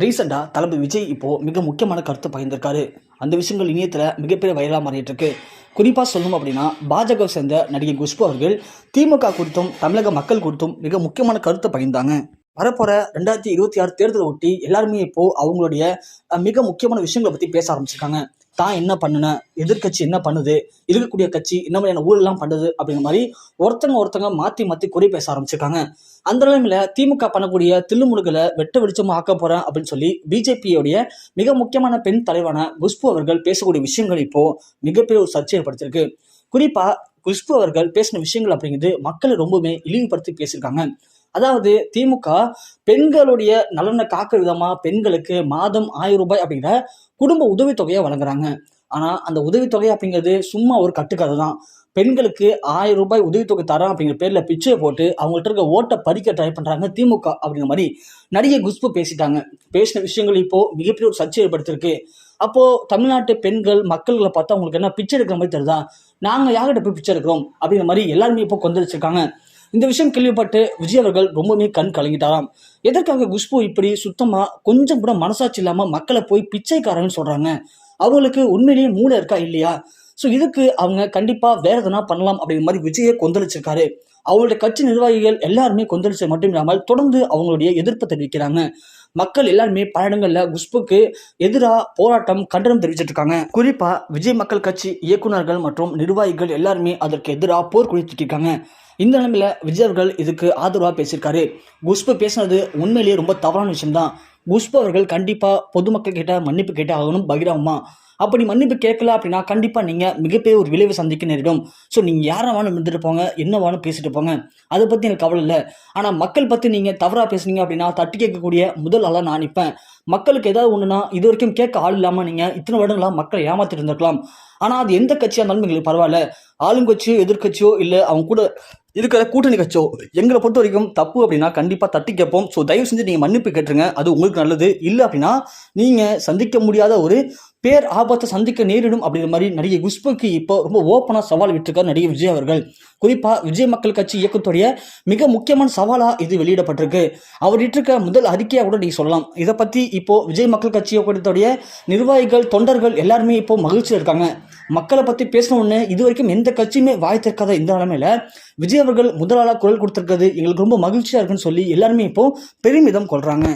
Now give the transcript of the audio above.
ரீசெண்டாக தளபதி விஜய் இப்போது மிக முக்கியமான கருத்து பகிர்ந்திருக்காரு. அந்த விஷயங்கள் இணையத்தில் மிகப்பெரிய வைரலாக மாறிட்டு இருக்கு குறிப்பாக சொல்லணும் அப்படின்னா பாஜக சேர்ந்த நடிகை குஷ்பு அவர்கள் திமுக குறித்தும் தமிழக மக்கள் குறித்தும் மிக முக்கியமான கருத்தை பகிர்ந்தாங்க. வரப்போற ரெண்டாயிரத்தி இருபத்தி ஆறு தேர்தலை ஒட்டி எல்லாருமே இப்போ அவங்களுடைய மிக முக்கியமான விஷயங்களை பத்தி பேச ஆரம்பிச்சிருக்காங்க. தான் என்ன பண்ணுன எதிர்க்கட்சி என்ன பண்ணுது இருக்கக்கூடிய கட்சி என்ன மாதிரியான ஊழலாம் பண்ணுது அப்படிங்கிற மாதிரி ஒருத்தங்க ஒருத்தங்க மாத்தி மாத்தி குறை பேச ஆரம்பிச்சிருக்காங்க. அந்த நிலைமையில திமுக பண்ணக்கூடிய தில்லுமுழுகளை வெட்ட வெளிச்சமா ஆக்க போறேன் அப்படின்னு சொல்லி பிஜேபியோடைய மிக முக்கியமான பெண் தலைவரான குஷ்பு அவர்கள் பேசக்கூடிய விஷயங்கள் இப்போ மிகப்பெரிய ஒரு சர்ச்சை ஏற்படுத்தியிருக்கு. குறிப்பா குஷ்பு அவர்கள் பேசின விஷயங்கள் அப்படிங்கிறது மக்களை ரொம்பவுமே இழிவுபடுத்தி பேசியிருக்காங்க. அதாவது திமுக பெண்களுடைய நலனை காக்க விதமா பெண்களுக்கு மாதம் ஆயிரம் ரூபாய் அப்படிங்கிற குடும்ப உதவித்தொகையை வழங்குறாங்க. ஆனா அந்த உதவித்தொகை அப்படிங்கிறது சும்மா ஒரு கட்டுக்கதை தான். பெண்களுக்கு ஆயிரம் ரூபாய் உதவித்தொகை தரோம் அப்படிங்கிற பேர்ல பிச்சையை போட்டு அவங்கள்ட்ட இருக்க ஓட்டை பறிக்க ட்ரை பண்றாங்க திமுக அப்படிங்கிற மாதிரி நடிகை குஷ்பு பேசிட்டாங்க. பேசின விஷயங்கள் இப்போ மிகப்பெரிய ஒரு சர்ச்சை ஏற்படுத்திருக்கு அப்போ தமிழ்நாட்டு பெண்கள் மக்கள்களை பார்த்தா அவங்களுக்கு என்ன பிச்சை எடுக்கிற மாதிரி தெரியுதா? நாங்க யார்கிட்ட போய் பிச்சை எடுக்கிறோம் அப்படிங்கிற மாதிரி எல்லாருமே இப்போ கொந்தளிச்சிருக்காங்க. இந்த விஷயம் கேள்விப்பட்டு விஜய் அவர்கள் ரொம்பவுமே கண் கலங்கிட்டாராம். எதற்காக குஷ்பு இப்படி சுத்தமா கொஞ்சம் கூட மனசாட்சி இல்லாம மக்களை போய் பிச்சைக்காரன்னு சொல்றாங்க? அவங்களுக்கு உண்மையிலேயே மூளை இருக்கா இல்லையா? ஸோ இதுக்கு அவங்க கண்டிப்பாக வேற எதனா பண்ணலாம் அப்படிங்கிற மாதிரி விஜயை கொந்தளிச்சிருக்காரு. அவங்களுடைய கட்சி நிர்வாகிகள் எல்லாருமே கொந்தளிச்சது மட்டும் இல்லாமல் தொடர்ந்து அவங்களுடைய எதிர்ப்பு தெரிவிக்கிறாங்க. மக்கள் எல்லாருமே பல இடங்களில் குஷ்புக்கு எதிராக போராட்டம் கண்டனம் தெரிவிச்சிட்டு இருக்காங்க குறிப்பாக விஜய் மக்கள் கட்சி இயக்குனர்கள் மற்றும் நிர்வாகிகள் எல்லாருமே அதற்கு எதிராக போர்க்குடித்துட்டு இருக்காங்க இந்த நிலைமையில் விஜய் அவர்கள் இதுக்கு ஆதரவாக பேசியிருக்காரு. குஷ்பு பேசினது உண்மையிலேயே ரொம்ப தவறான விஷயம்தான். குஷ்பு அவர்கள் கண்டிப்பாக பொதுமக்கள் கிட்ட மன்னிப்பு கேட்டே ஆகணும். பகிரமா அப்படி மன்னிப்பு கேட்கல அப்படின்னா கண்டிப்பாக நீங்கள் மிகப்பெரிய ஒரு விளைவு சந்திக்க நேரிடும். ஸோ நீங்கள் யாரை வேணும் இருந்துட்டு போங்க என்ன வேணும் பேசிட்டு போங்க. அதை பற்றி எனக்கு கவலை இல்லை. ஆனால் மக்கள் பற்றி நீங்கள் தவறா பேசுனீங்க அப்படின்னா தட்டி கேட்கக்கூடிய முதல் ஆளாக நான் நிற்பேன் மக்களுக்கு ஏதாவது ஒன்றுனா இது வரைக்கும் கேட்க ஆள் இல்லாமல் நீங்கள் இத்தனை வருடங்களாக மக்களை ஏமாத்திட்டு இருந்திருக்கலாம். ஆனால் அது எந்த கட்சியாக இருந்தாலும் எங்களுக்கு பரவாயில்ல. ஆளுங்கட்சியோ எதிர்க்கட்சியோ இல்லை அவங்க கூட இருக்கிற கூட்டணி கட்சியோ எங்களை பொறுத்த வரைக்கும் தப்பு அப்படின்னா கண்டிப்பாக தட்டி கேட்போம். ஸோ தயவு செஞ்சு நீங்கள் மன்னிப்பு கேட்டுருங்க. அது உங்களுக்கு நல்லது. இல்லை அப்படின்னா நீங்கள் சந்திக்க முடியாத ஒரு பேர் ஆபத்தை சந்திக்க நேரிடும் அப்படிங்கிற மாதிரி நடிகை குஷ்புக்கு இப்போ ரொம்ப ஓப்பனாக சவால் விட்டுருக்கார் நடிகை விஜய் அவர்கள். குறிப்பாக விஜய் மக்கள் கட்சி இயக்கத்துடைய மிக முக்கியமான சவாலாக இது வெளியிடப்பட்டிருக்கு. அவர் இட்டிருக்க முதல் அறிக்கையாக கூட நீங்கள் சொல்லலாம். இதை பற்றி இப்போது விஜய் மக்கள் கட்சி இயக்கத்துடைய நிர்வாகிகள் தொண்டர்கள் எல்லாருமே இப்போ மகிழ்ச்சியில் இருக்காங்க. மக்களை பற்றி பேசணும்னு இது வரைக்கும் எந்த கட்சியுமே வாய் திறக்காத இந்த நிலைமையில விஜய் அவர்கள் முதலாளாக குரல் கொடுத்துருக்கிறது எங்களுக்கு ரொம்ப மகிழ்ச்சியாக இருக்குன்னு சொல்லி எல்லாருமே இப்போ பெருமிதம் கொள்கிறாங்க